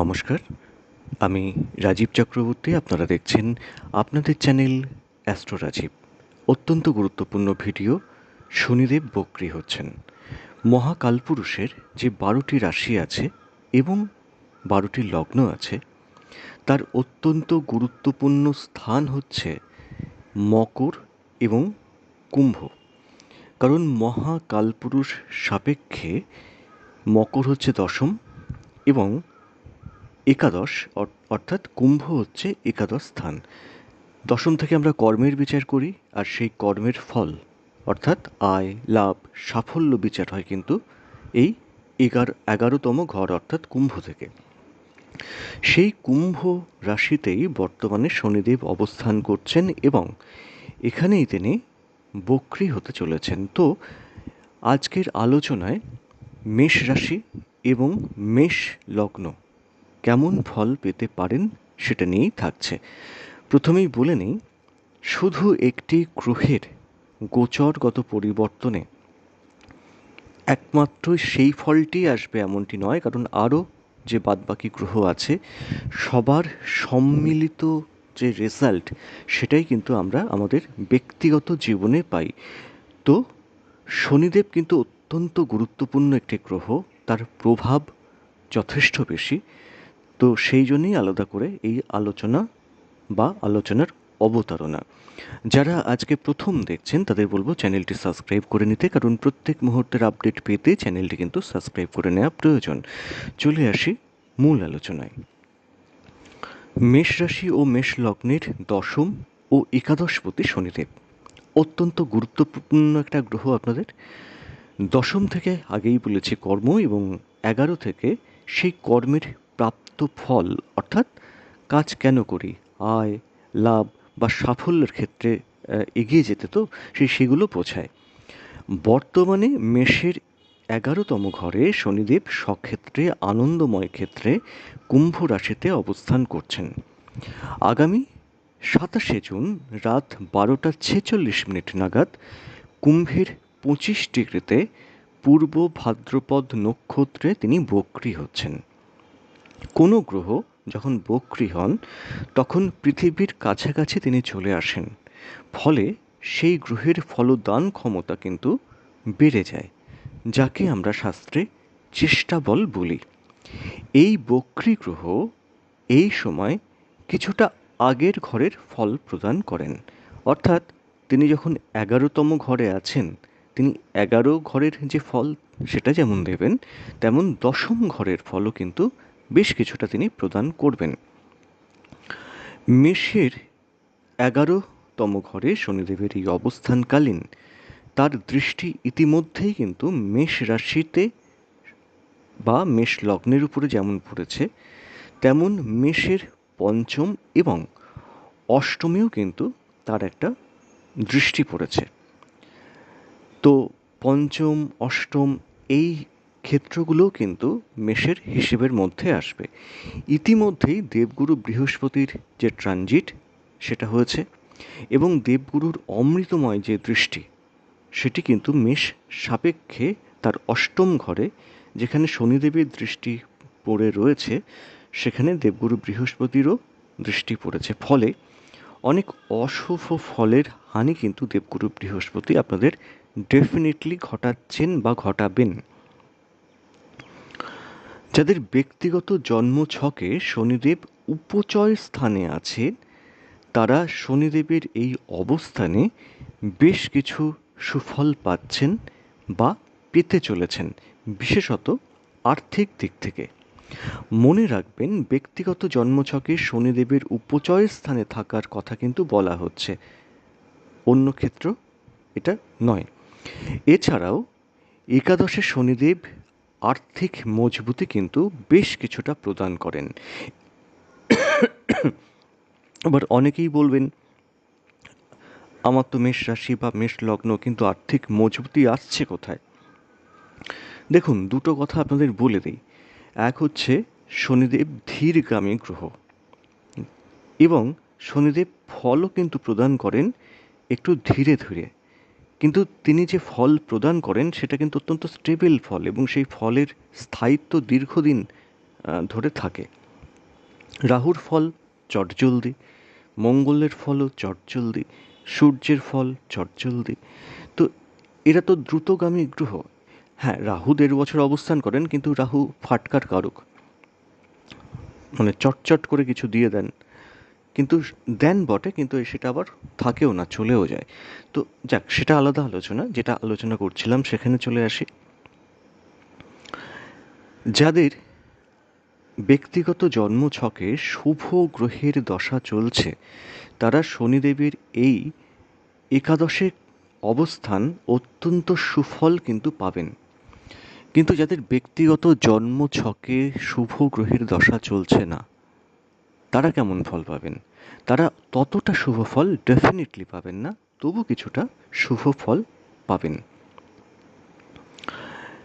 নমস্কার। আমি রাজীব চক্রবর্তী, আপনারা দেখছেন আপনাদের চ্যানেল অ্যাস্ট্রো রাজীব। অত্যন্ত গুরুত্বপূর্ণ ভিডিও, শনিদেব বক্রি হচ্ছেন। মহাকালপুরুষের যে বারোটি রাশি আছে এবং বারোটি লগ্ন আছে, তার অত্যন্ত গুরুত্বপূর্ণ স্থান হচ্ছে মকর এবং কুম্ভ। কারণ মহাকালপুরুষ সাপেক্ষে মকর হচ্ছে দশম এবং একাদশ অর্থাৎ কুম্ভ হচ্ছে একাদশ স্থান। দশম থেকে আমরা কর্মের বিচার করি, আর সেই কর্মের ফল, অর্থাৎ আয়, লাভ, সাফল্য বিচার হয় কিন্তু এই এগারো, এগারোতম ঘর, অর্থাৎ কুম্ভ থেকে। সেই কুম্ভ রাশিতেই বর্তমানে শনিদেব অবস্থান করছেন এবং এখানেই তিনি বক্রি হতে চলেছেন। তো আজকের আলোচনায় মেষ রাশি এবং মেষ লগ্ন কেমন ফল পেতে পারেন সেটা নিয়েই থাকছে। প্রথমেই বলে নিই, শুধু একটি গ্রহের গোচরগত পরিবর্তনে একমাত্র সেই ফলটি আসবে এমনটি নয়, কারণ আরও যে বাদবাকি গ্রহ আছে, সবার সম্মিলিত যে রেজাল্ট, সেটাই কিন্তু আমরা আমাদের ব্যক্তিগত জীবনে পাই। তো শনিদেব কিন্তু অত্যন্ত গুরুত্বপূর্ণ একটি গ্রহ, তার প্রভাব যথেষ্ট বেশি। তো সেই জন্যই আলাদা করে এই আলোচনা বা আলোচনার অবতারণা। যারা আজকে প্রথম দেখছেন, তাদের বলব চ্যানেলটি সাবস্ক্রাইব করে নিতে, কারণ প্রত্যেক মুহূর্তের আপডেট পেতে চ্যানেলটি কিন্তু সাবস্ক্রাইব করে নেওয়া প্রয়োজন। চলে আসি মূল আলোচনায়। মেষ রাশি ও মেষ লগ্নের দশম ও একাদশপতি শনিদেব। অত্যন্ত গুরুত্বপূর্ণ একটা গ্রহ আপনাদের। দশম থেকে আগেই বলেছি কর্ম এবং এগারো থেকে সেই কর্মের প্রাপ্ত ফল, অর্থাৎ কাজ কেন করি? আয়, লাভ বা সাফল্যের ক্ষেত্রে এগিয়ে যেতে তো সেই সেগুলো বোঝায়। বর্তমানে মেষের এগারোতম ঘরে শনিদেব সক্ষেত্রে, আনন্দময় ক্ষেত্রে কুম্ভ রাশিতে অবস্থান করছেন। আগামী সাতাশে জুন রাত বারোটা ছেচল্লিশ মিনিট নাগাদ কুম্ভের পঁচিশ ডিগ্রিতে পূর্ব ভাদ্রপদ নক্ষত্রে তিনি বক্রি হচ্ছেন। কোনো গ্রহ যখন বক্রি হন, তখন পৃথিবীর কাছাকাছি তিনি চলে আসেন। ফলে সেই গ্রহের ফলদান ক্ষমতা কিন্তু বেড়ে যায়, যাকে আমরা শাস্ত্রে চেষ্টা বল বলি। এই বক্রি গ্রহ এই সময় কিছুটা আগের ঘরের ফল প্রদান করেন। অর্থাৎ তিনি যখন এগারোতম ঘরে আছেন, তিনি এগারো ঘরের যে ফল, সেটা যেমন দেবেন, তেমন দশম ঘরের ফলও কিন্তু বেশ কিছুটা তিনি প্রদান করবেন। মেষের এগারোতম ঘরে শনিদেবের এই অবস্থানকালীন তার দৃষ্টি ইতিমধ্যেই কিন্তু মেষ রাশিতে বা মেষ লগ্নের উপরে যেমন পড়েছে, তেমন মেষের পঞ্চম এবং অষ্টমেও কিন্তু তার একটা দৃষ্টি পড়েছে। তো পঞ্চম, অষ্টম এই ক্ষেত্রগুলোও কিন্তু মেষের হিসেবের মধ্যে আসবে। ইতিমধ্যেই দেবগুরু বৃহস্পতির যে ট্রানজিট, সেটা হয়েছে এবং দেবগুরুর অমৃতময় যে দৃষ্টি, সেটি কিন্তু মেষ সাপেক্ষে তার অষ্টম ঘরে, যেখানে শনিদেবের দৃষ্টি পড়ে রয়েছে, সেখানে দেবগুরু বৃহস্পতিরও দৃষ্টি পড়েছে। ফলে অনেক অশুভ ফলের হানি কিন্তু দেবগুরু বৃহস্পতি আপনাদের ডেফিনেটলি ঘটাচ্ছেন বা ঘটাবেন। যাদের ব্যক্তিগত জন্মছকে শনিদেব উপচয় স্থানে আছেন, তারা শনিদেবের এই অবস্থানে বেশ কিছু সুফল পাচ্ছেন বা পেতে চলেছেন, বিশেষত আর্থিক দিক থেকে। মনে রাখবেন, ব্যক্তিগত জন্মছকে শনিদেবের উপচয় স্থানে থাকার কথা কিন্তু বলা হচ্ছে। অন্য ক্ষেত্র এটা নয়। এছাড়াও, একাদশে শনিদেব আর্থিক মজবুতি কিন্তু বেশ কিছুটা প্রদান করেন। আবার অনেকেই বলবেন, আমার তো মেষ রাশি বা মেষ লগ্ন, কিন্তু আর্থিক মজবুতি আসছে কোথায়? দেখুন, দুটো কথা আপনাদের বলে দিই। এক হচ্ছে, শনিদেব ধীরগামী গ্রহ। এবং শনিদেব ফলও কিন্তু প্রদান করেন একটু ধীরে ধীরে। কিন্তু তিনি যে ফল প্রদান করেন, সেটা কিন্তু অত্যন্ত স্টেবল ফল এবং সেই ফলের স্থায়িত্ব দীর্ঘদিন ধরে থাকে। রাহুর ফল চটজলদি, মঙ্গলের ফলও চটজলদি, সূর্যের ফল চটজলদি। তো এরা তো দ্রুতগামী গ্রহ। হ্যাঁ রাহু দেড় বছর অবস্থান করেন, কিন্তু রাহু ফাটকার কারক। মানে চটচট করে কিছু দিয়ে দেন। কিন্তু দেন বটে, কিন্তু সেটা আবার থাকেও না, চলেও যায়। তো যাক, সেটা আলাদা আলোচনা, যেটা আলোচনা করছিলাম সেখানে চলে আসি। যাদের ব্যক্তিগত জন্মছকে শুভ গ্রহের দশা চলছে, তারা শনিদেবের এই একাদশে অবস্থান অত্যন্ত সুফল কিন্তু পাবেন। কিন্তু যাদের ব্যক্তিগত জন্মছকে শুভ গ্রহের দশা চলছে না তারা কেমন ফল পাবেন? তারা ততটা শুভ ফল ডেফিনেটলি পাবেন না, তবু কিছুটা শুভ ফল পাবেন।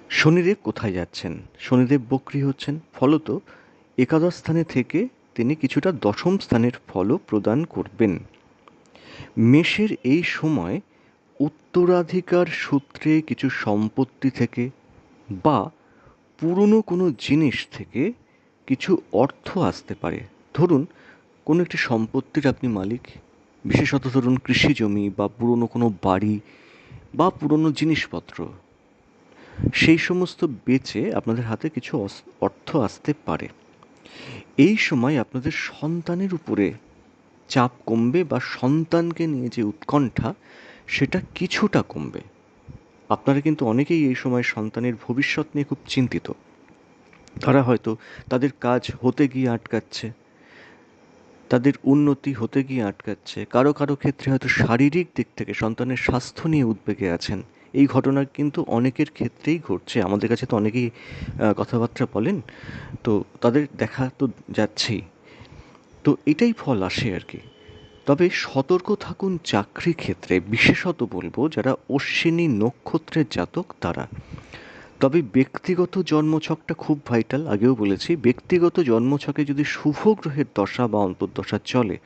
শনিদেব কোথায় যাচ্ছেন? শনিদেব বক্রি হচ্ছেন। ফলত একাদশ স্থানে থেকে তিনি কিছুটা দশম স্থানের ফলও প্রদান করবেন। মেষের এই সময় উত্তরাধিকার সূত্রে কিছু সম্পত্তি থেকে বা পুরনো কোনো জিনিস থেকে কিছু অর্থ আসতে পারে। ধরুন, কোনো একটি সম্পত্তির আপনি মালিক, বিশেষত ধরুন কৃষি জমি বা পুরনো কোনো বাড়ি বা পুরনো জিনিসপত্র, সেই সমস্ত বেচে আপনাদের হাতে কিছু অর্থ আসতে পারে। এই সময় আপনাদের সন্তানের উপরে চাপ কমবে বা সন্তানকে নিয়ে যে উৎকণ্ঠা, সেটা কিছুটা কমবে। আপনারা কিন্তু অনেকেই এই সময় সন্তানের ভবিষ্যৎ নিয়ে খুব চিন্তিত। তারা হয়তো তাদের কাজ হতে গিয়ে আটকাচ্ছে। তাদের উন্নতি হতে গিয়ে আটকাচ্ছে। কারও কারও ক্ষেত্রে হয়তো শারীরিক দিক থেকে সন্তানের স্বাস্থ্য নিয়ে উদ্বেগে আছেন। এই ঘটনা কিন্তু অনেকের ক্ষেত্রেই ঘটছে। আমাদের কাছে তো অনেকেই কথাবার্তা বলেন, তো তাদের দেখা তো যাচ্ছেই। তো এটাই ফল আসে আর কি। তবে সতর্ক থাকুন চাকরি ক্ষেত্রে। বিশেষত বলব, যারা অশ্বিনী নক্ষত্রের জাতক, তারা। তবে ব্যক্তিগত জন্মছকটা খুব ভাইটাল, আগেও বলেছি, ব্যক্তিগত জন্মছকে যদি শুভ গ্রহের দশা বা অন্তর্দশা চলে,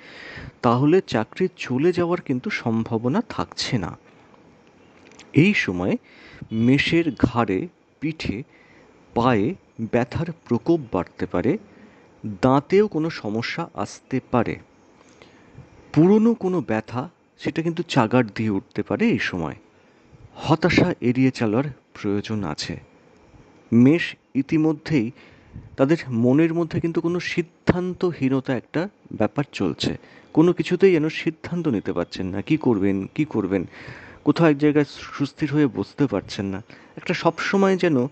তাহলে চাকরি চলে যাওয়ার কিন্তু সম্ভাবনা থাকছে না। এই সময় মেষের ঘাড়ে, পিঠে, পায়ে ব্যথার প্রকোপ বাড়তে পারে, দাঁতেও কোনো সমস্যা আসতে পারে। পুরনো কোনো ব্যথা, সেটা কিন্তু চাগার দিয়ে উঠতে পারে এই সময়। হতাশা এড়িয়ে চলার প্রয়োজন আছে। মেষ ইতিমধ্যেই তাদের মনের মধ্যে কিন্তু কোনো সিদ্ধান্তহীনতা একটা ব্যাপার চলছে। কোনো কিছুতেই যেন সিদ্ধান্ত নিতে পারছেন না। কি করবেন কি করবেন? কোথাও এক জায়গায় সুস্থির হয়ে বসতে পারছেন না। একটা সবসময় যেন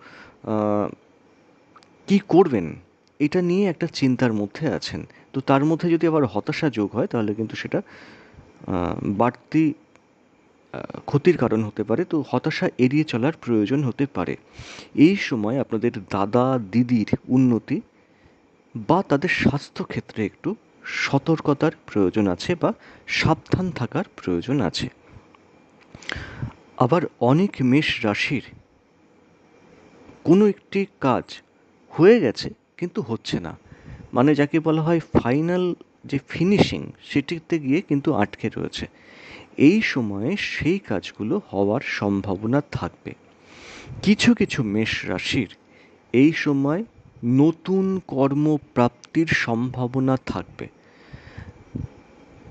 কি করবেন? এটা নিয়ে একটা চিন্তার মধ্যে আছেন। তো তার মধ্যে যদি আবার হতাশা যোগ হয়, তাহলে কিন্তু সেটা বাড়তি ক্ষতির কারণ হতে পারে, তো হতাশা এড়িয়ে চলার প্রয়োজন হতে পারে। এই সময় আপনাদের দাদা, দিদির উন্নতি বা তাদের স্বাস্থ্য ক্ষেত্রে একটু সতর্কতার প্রয়োজন আছে বা সাবধান থাকার প্রয়োজন আছে। আবার অনেক মেষ রাশির কোনো একটি কাজ হয়ে গেছে কিন্তু হচ্ছে না। মানে যাকে বলা হয় ফাইনাল যে ফিনিশিং সেটিতে গিয়ে কিন্তু আটকে রয়েছে। এই সময়ে সেই কাজগুলো হওয়ার সম্ভাবনা থাকবে। কিছু কিছু মেষ রাশির এই সময় নতুন কর্মপ্রাপ্তির সম্ভাবনা থাকবে।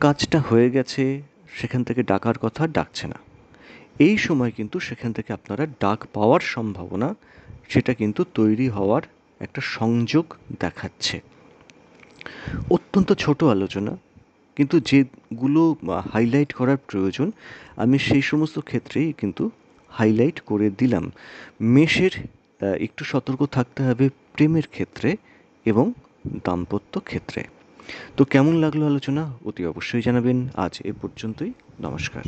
কাজটা হয়ে গেছে, সেখান থেকে ডাকার কথা ডাকছে না। এই সময় কিন্তু সেখান থেকে আপনারা ডাক পাওয়ার সম্ভাবনা, সেটা কিন্তু তৈরি হওয়ার একটা সংযোগ দেখাচ্ছে। অত্যন্ত ছোট আলোচনা কিন্তু যেগুলো হাইলাইট করার প্রয়োজন, আমি সেই সমস্ত ক্ষেত্রেই কিন্তু হাইলাইট করে দিলাম। মেষের একটু সতর্ক থাকতে হবে প্রেমের ক্ষেত্রে এবং দাম্পত্য ক্ষেত্রে। তো কেমন লাগল আলোচনা? অতি অবশ্যই জানাবেন। আজ এ পর্যন্তই। নমস্কার।